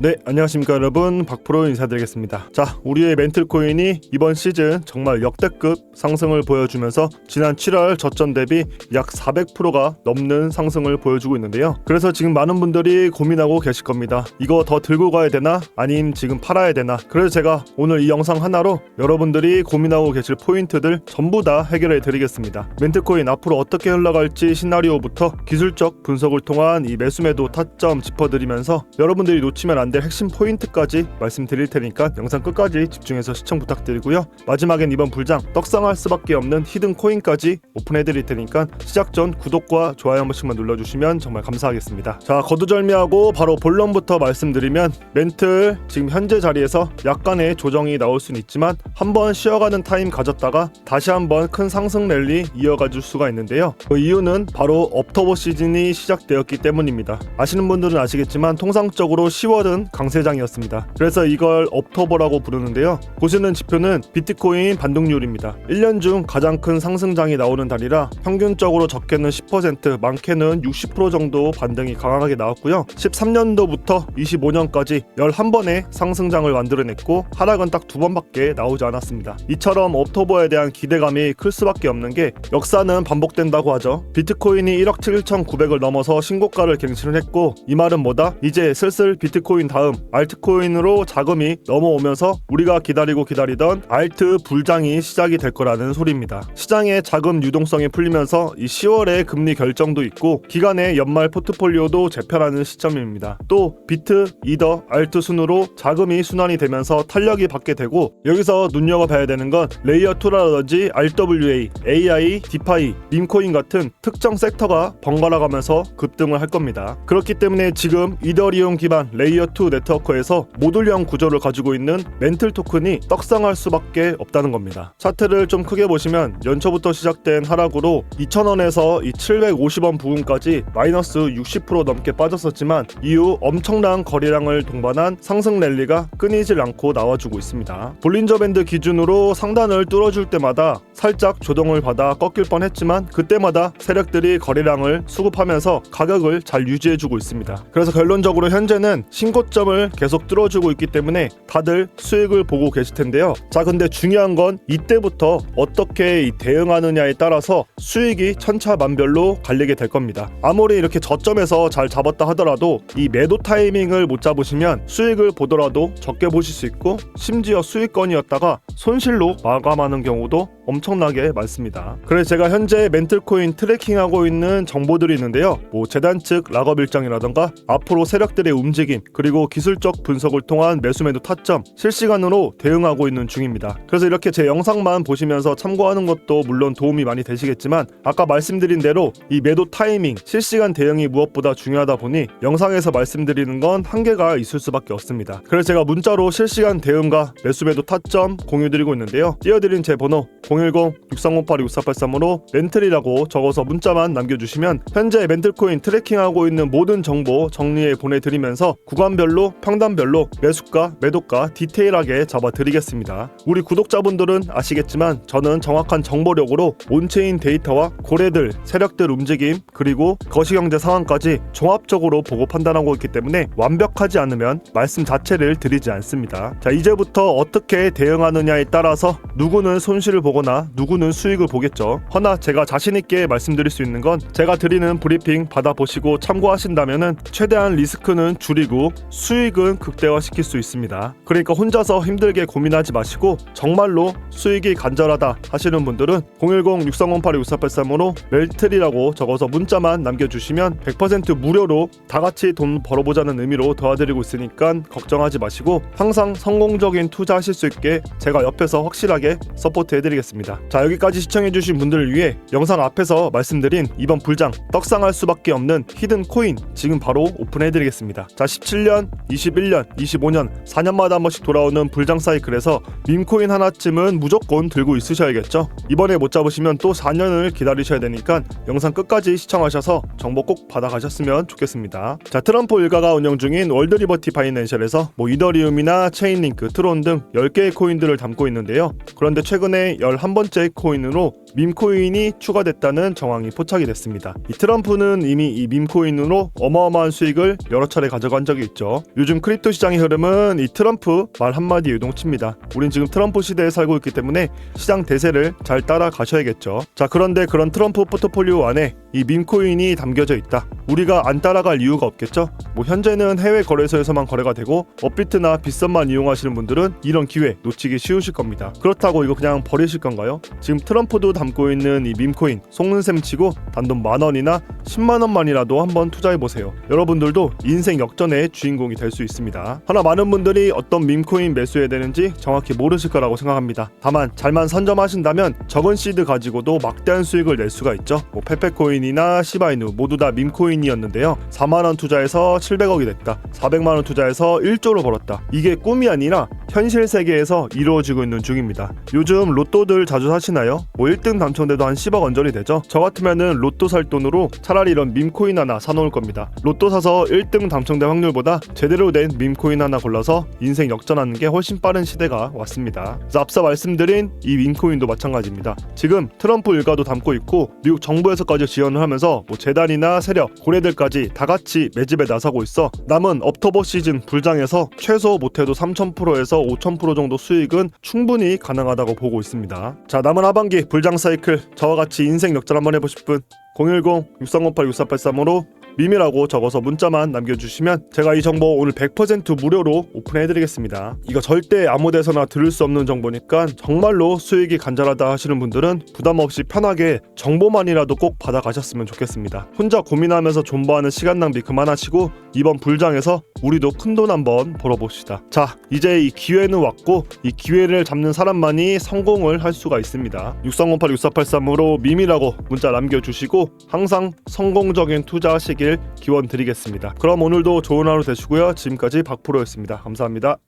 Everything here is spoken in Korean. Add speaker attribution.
Speaker 1: 네, 안녕하십니까 여러분. 박프로 인사드리겠습니다. 자, 우리의 멘틀 코인이 이번 시즌 정말 역대급 상승을 보여주면서 지난 7월 저점 대비 약 400%가 넘는 상승을 보여주고 있는데요. 그래서 지금 많은 분들이 고민하고 계실 겁니다. 이거 더 들고 가야 되나? 아님 지금 팔아야 되나? 그래서 제가 오늘 이 영상 하나로 여러분들이 고민하고 계실 포인트들 전부 다 해결해 드리겠습니다. 멘틀 코인 앞으로 어떻게 흘러갈지 시나리오부터 기술적 분석을 통한 이 매수매도 타점 짚어드리면서 여러분들이 놓치면 안될 핵심 포인트까지 말씀드릴 테니까 영상 끝까지 집중해서 시청 부탁드리고요. 마지막엔 이번 불장 떡상할 수밖에 없는 히든 코인까지 오픈해 드릴 테니까 시작 전 구독과 좋아요 한 번씩만 눌러주시면 정말 감사하겠습니다. 자 거두절미하고 바로 본론부터 말씀드리면 멘틀 지금 현재 자리에서 약간의 조정이 나올 수는 있지만 한번 쉬어가는 타임 가졌다가 다시 한번 큰 상승 랠리 이어가 줄 수가 있는데요. 그 이유는 바로 업터보 시즌이 시작되었기 때문입니다. 아시는 분들은 아시겠지만 통상적으로 10월은 강세장이었습니다. 그래서 이걸 업터보라고 부르는데요. 보시는 지표는 비트코인 반등률입니다. 1년 중 가장 큰 상승장이 나오는 달이라 평균적으로 적게는 10%, 많게는 60% 정도 반등이 강하게 나왔고요. 13년도부터 25년까지 11번의 상승장을 만들어냈고 하락은 딱 두 번밖에 나오지 않았습니다. 이처럼 업토버에 대한 기대감이 클 수밖에 없는 게 역사는 반복된다고 하죠. 비트코인이 1억 7,900을 넘어서 신고가를 갱신을 했고 이 말은 뭐다? 이제 슬슬 비트코인 다음 알트코인으로 자금이 넘어오면서 우리가 기다리고 기다리던 알트 불장이 시작이 될 거라는 소리입니다. 시장의 자금 유동성이 풀리면서 이 10월에 금리 결정도 있고 기간의 연말 포트폴리오도 재편하는 시점입니다. 또 비트, 이더, 알트 순으로 자금이 순환이 되면서 탄력이 받게 되고 여기서 눈여겨봐야 되는 건 레이어 2라든지 RWA, AI, 디파이, 밈코인 같은 특정 섹터가 번갈아가면서 급등을 할 겁니다. 그렇기 때문에 지금 이더리움 기반 레이어 2 네트워크에서 모듈형 구조를 가지고 있는 멘틀 토큰이 떡상할 수밖에 없다는 겁니다. 차트를 좀 크게 보시면 연초부터 시작된 하락으로 2,000원에서 이 750원 부근까지 마이너스 60% 넘게 빠졌었지만 이후 엄청난 거래량을 동반한 상승 랠리가 끊이질 않고 나와주고 있습니다. 볼린저 밴드 기준으로 상단을 뚫어줄 때마다 살짝 조정을 받아 꺾일 뻔했지만 그때마다 세력들이 거래량을 수급하면서 가격을 잘 유지해주고 있습니다. 그래서 결론적으로 현재는 신고 점을 계속 뚫어주고 있기 때문에 다들 수익을 보고 계실 텐데요. 자, 근데 중요한 건 이때부터 어떻게 이 대응하느냐에 따라서 수익이 천차만별로 갈리게 될 겁니다. 아무리 이렇게 저점에서 잘 잡았다 하더라도 이 매도 타이밍을 못 잡으시면 수익을 보더라도 적게 보실 수 있고 심지어 수익권이었다가 손실로 마감하는 경우도 엄청나게 많습니다. 그래서 제가 현재 멘틀코인 트래킹하고 있는 정보들이 있는데요. 뭐 재단 측 락업 일정이라던가 앞으로 세력들의 움직임 그리고 기술적 분석을 통한 매수매도 타점 실시간으로 대응하고 있는 중입니다. 그래서 이렇게 제 영상만 보시면서 참고하는 것도 물론 도움이 많이 되시겠지만 아까 말씀드린 대로 이 매도 타이밍 실시간 대응이 무엇보다 중요하다 보니 영상에서 말씀드리는 건 한계가 있을 수밖에 없습니다. 그래서 제가 문자로 실시간 대응과 매수매도 타점 공유드리고 있는데요. 띄워드린 제 번호 010-6358-6483으로 멘틀이라고 적어서 문자만 남겨주시면 현재 멘틀코인 트래킹하고 있는 모든 정보 정리해 보내드리면서 구간별로 평단별로 매수가 매도가 디테일하게 잡아드리겠습니다. 우리 구독자분들은 아시겠지만 저는 정확한 정보력으로 온체인 데이터와 고래들 세력들 움직임 그리고 거시경제 상황까지 종합적으로 보고 판단하고 있기 때문에 완벽하지 않으면 말씀 자체를 드리지 않습니다. 자 이제부터 어떻게 대응하느냐에 따라서 누구는 손실을 보거나 누구는 수익을 보겠죠. 허나 제가 자신 있게 말씀드릴 수 있는 건 제가 드리는 브리핑 받아보시고 참고하신다면은 최대한 리스크는 줄이고 수익은 극대화시킬 수 있습니다. 그러니까 혼자서 힘들게 고민하지 마시고 정말로 수익이 간절하다 하시는 분들은 010-6308-6483으로 멜틀이라고 적어서 문자만 남겨주시면 100% 무료로 다 같이 돈 벌어보자는 의미로 도와드리고 있으니까 걱정하지 마시고 항상 성공적인 투자하실 수 있게 제가 옆에서 확실하게 서포트 해드리겠습니다. 자 여기까지 시청해주신 분들을 위해 영상 앞에서 말씀드린 이번 불장 떡상할 수밖에 없는 히든 코인 지금 바로 오픈해드리겠습니다. 자 17년, 21년, 25년 4년마다 한 번씩 돌아오는 불장 사이클에서 밈코인 하나쯤은 무조건 들고 있으셔야겠죠. 이번에 못 잡으시면 또 4년을 기다리셔야 되니까 영상 끝까지 시청하셔서 정보 꼭 받아가셨으면 좋겠습니다. 자 트럼프 일가가 운영 중인 월드리버티 파이낸셜에서 뭐 이더리움이나 체인링크, 트론 등 10개의 코인들을 담고 있는데요. 그런데 최근에 21번째 코인으로 밈코인이 추가됐다는 정황이 포착이 됐습니다. 이 트럼프는 이미 이 밈코인으로 어마어마한 수익을 여러 차례 가져간 적이 있죠. 요즘 크립토 시장의 흐름은 이 트럼프 말 한마디에 요동칩니다. 우린 지금 트럼프 시대에 살고 있기 때문에 시장 대세를 잘 따라가셔야겠죠. 자, 그런데 그런 트럼프 포트폴리오 안에 이 밈코인이 담겨져 있다. 우리가 안 따라갈 이유가 없겠죠? 뭐 현재는 해외 거래소에서만 거래가 되고 업비트나 빗썸만 이용하시는 분들은 이런 기회 놓치기 쉬우실 겁니다. 그렇다고 이거 그냥 버리실 건가요? 지금 트럼프도 담고 있는 이 밈코인 속는 셈 치고 단돈 만 원이나 10만 원만이라도 한번 투자해 보세요. 여러분들도 인생 역전의 주인공이 될 수 있습니다. 하나 많은 분들이 어떤 밈코인 매수해야 되는지 정확히 모르실 거라고 생각합니다. 다만 잘만 선점하신다면 적은 시드 가지고도 막대한 수익을 낼 수가 있죠. 뭐 페페코인 이나 시바이누 모두 다 밈코인이었는데요. 4만 원 투자해서 700억이 됐다. 400만 원 투자해서 1조를 벌었다. 이게 꿈이 아니라 현실 세계에서 이루어지고 있는 중입니다. 요즘 로또들 자주 사시나요? 뭐 1등 당첨돼도 한 10억 언저리 되죠? 저 같으면은 로또 살 돈으로 차라리 이런 밈코인 하나 사놓을 겁니다. 로또 사서 1등 당첨될 확률보다 제대로 된 밈코인 하나 골라서 인생 역전하는 게 훨씬 빠른 시대가 왔습니다. 그래서 앞서 말씀드린 이 밈코인도 마찬가지입니다. 지금 트럼프 일가도 담고 있고 미국 정부에서까지 지원을 하면서 뭐 재단이나 세력, 고래들까지 다 같이 매집에 나서고 있어 남은 업토버 시즌 불장에서 최소 못해도 3,000%에서 5,000% 정도 수익은 충분히 가능하다고 보고 있습니다. 자 남은 하반기 불장 사이클 저와 같이 인생 역전 한번 해보실 분 010-6308-6483으로 밈이라고 적어서 문자만 남겨주시면 제가 이 정보 오늘 100% 무료로 오픈해드리겠습니다. 이거 절대 아무 데서나 들을 수 없는 정보니까 정말로 수익이 간절하다 하시는 분들은 부담 없이 편하게 정보만이라도 꼭 받아가셨으면 좋겠습니다. 혼자 고민하면서 존버하는 시간 낭비 그만하시고 이번 불장에서 우리도 큰 돈 한번 벌어봅시다. 자, 이제 이 기회는 왔고 이 기회를 잡는 사람만이 성공을 할 수가 있습니다. 6308-6483으로 밈이라고 문자 남겨주시고 항상 성공적인 투자 하시길 기원 드리겠습니다. 그럼 오늘도 좋은 하루 되시고요. 지금까지 박프로였습니다. 감사합니다.